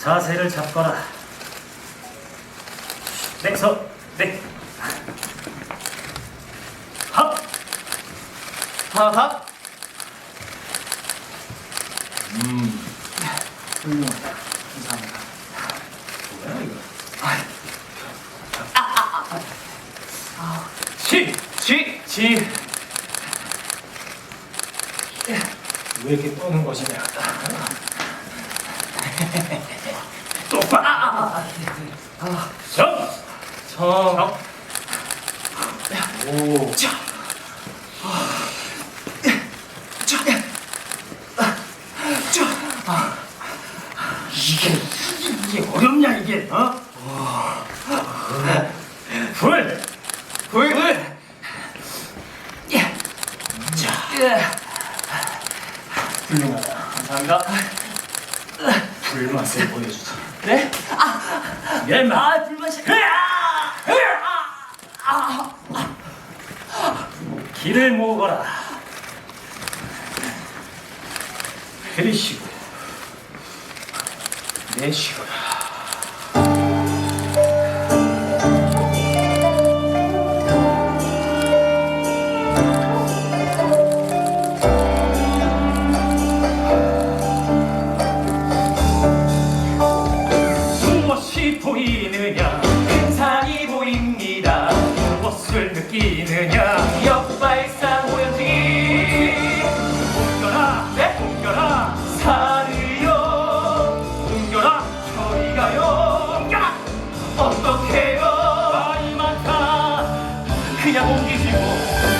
자세를 잡거라. 땡서, 땡. 합. 하하. 음, 훌륭하다. 감사합니다. 뭐야 이거? 아, 시, 시, 시. 왜 이렇게 떠는 것이냐? 아, 정, 정. 정. 오. 자. 자. 자. 아. 이게 이게 어렵냐 이게? 어? 불. 불. 불. 예. 자. 예. 훌륭하다. 감사합니다. 불맛을 보여주지. 네? 얘만. 아, 불맛이. 길을 모으거라. 들이쉬고 내쉬거라. 보이느냐? 산이 보입니다. 무엇을 느끼느냐? 역발상 오연증이. 옮겨라 네 옮겨라. 살을요. 옮겨라 저리가요. 옮겨라! 어떡해요? 말이 많다. 그냥 옮기지 뭐.